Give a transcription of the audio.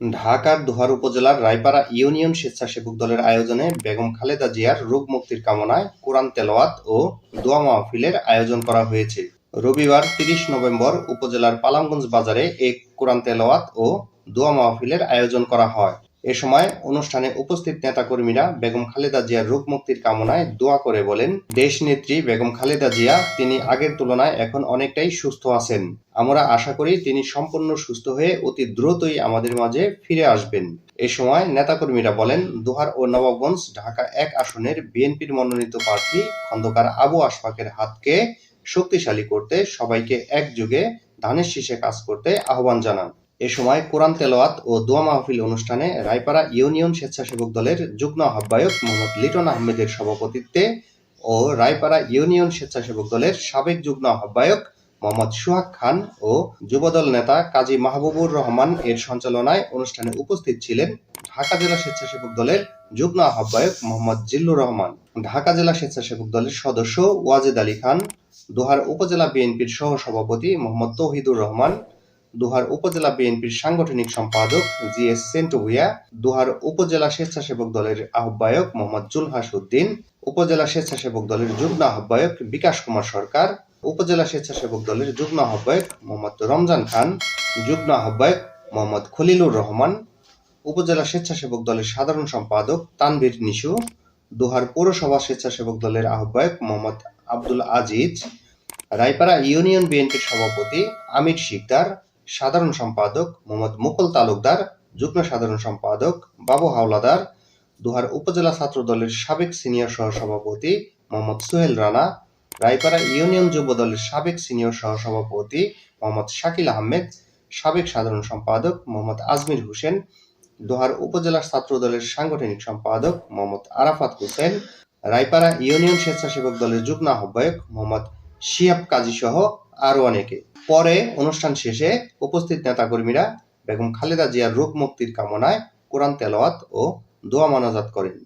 ঢাকার দোহার উপজেলার রায়পাড়া ইউনিয়ন স্বেচ্ছাসেবক দলের আয়োজনে বেগম খালেদা জিয়ার রোগ মুক্তির কামনায় কোরআন তেলাওয়াত ও দোয়া মাহফিলের আয়োজন করা হয়েছে। রবিবার তিরিশ নভেম্বর উপজেলার পালামগঞ্জ বাজারে এক কোরআন তেলাওয়াত ও দোয়া মাহফিলের আয়োজন করা হয়। এ সময় অনুষ্ঠানে উপস্থিত নেতাকর্মীরা বেগম খালেদা জিয়ার রোগ মুক্তির কামনায় দোয়া করে বলেন, দেশ নেত্রী বেগম খালেদা জিয়া, তিনি আগের তুলনায় এখন অনেকটাই সুস্থ আছেন। আমরা আশা করি তিনি সম্পূর্ণ সুস্থ হয়ে অতি দ্রুতই আমাদের মাঝে ফিরে আসবেন। এ সময় নেতাকর্মীরা বলেন, দোহার ও নবাবগঞ্জ ঢাকা এক আসনের বিএনপির মনোনীত প্রার্থী খন্দকার আবু আশফাকের হাতকে শক্তিশালী করতে সবাইকে একযোগে ধানের শীষে কাজ করতে আহ্বান জানান। এ সময় কোরআন তেলাওয়াত ও দোয়া মাহফিল অনুষ্ঠানে রায়পাড়া ইউনিয়ন স্বেচ্ছাসেবক দলের যুগ্ম আহ্বায়ক মোহাম্মদ লিটন আহমেদের সভাপতিত্বে ও রায়পাড়া ইউনিয়ন স্বেচ্ছাসেবক দলের সাবেক যুগ্ম আহ্বায়ক মোহাম্মদ সুহাগ খান ও যুবদল নেতা কাজী মাহবুবুর রহমান এর সঞ্চালনায় অনুষ্ঠানে উপস্থিত ছিলেন ঢাকা জেলা স্বেচ্ছাসেবক দলের যুগ্ম আহ্বায়ক মোহাম্মদ জিল্লুর রহমান, ঢাকা জেলা স্বেচ্ছাসেবক দলের সদস্য ওয়াজেদ আলী খান, দোহার উপজেলা বিএনপির সহ সভাপতি মোহাম্মদ তৌহিদুর রহমান দোহার উপজেলা বিএনপির সাংগঠনিক সম্পাদক জি এস সেন্টু ভুইয়া দোহার উপজেলা স্বেচ্ছাসেবক দলের আহ্বায়ক মোহাম্মদ জুলহাস উদ্দিন উপজেলা স্বেচ্ছাসেবক দলের যুগ্ম আহ্বায়ক বিকাশ কুমার সরকার, উপজেলা স্বেচ্ছাসেবক দলের যুগ্ম আহ্বায়ক মোহাম্মদ রমজান খান, যুগ্ম আহ্বায়ক মোহাম্মদ খলিলুর রহমান, উপজেলা স্বেচ্ছাসেবক দলের সাধারণ সম্পাদক তানভীর নিশু, দোহার পৌরসভা স্বেচ্ছাসেবক দলের আহ্বায়ক মোহাম্মদ আব্দুল আজিজ, রায়পাড়া ইউনিয়ন বিএনপির সভাপতি আমির শিকদার সাধারণ সম্পাদক মোহাম্মদ মুকুল তালুকদার, যুগ্ম সাধারণ সম্পাদক বাবু হাওলাদার, দোহার উপজেলা ছাত্র দলের সাবেক সিনিয়র সহসভাপতি মোহাম্মদ সোহেল রানা, রায়পাড়া ইউনিয়ন যুব দলের সাবেক সিনিয়র সহসভাপতি মোহাম্মদ শাকিল আহমেদ, সাবেক সাধারণ সম্পাদক মোহাম্মদ আজমির হোসেন, দোহার উপজেলা ছাত্র দলের সাংগঠনিক সম্পাদক মোহাম্মদ আরাফাত হোসেন, রায়পাড়া ইউনিয়ন স্বেচ্ছাসেবক দলের যুগ্ম আহ্বায়ক মোহাম্মদ শিয়াব কাজী সহ আরও অনেকে। পরে অনুষ্ঠান শেষে উপস্থিত নেতাকর্মীরা বেগম খালেদা জিয়ার রূপ মুক্তির কামনায় কোরআন তেলাওয়াত ও দোয়া মানাজাত করেন।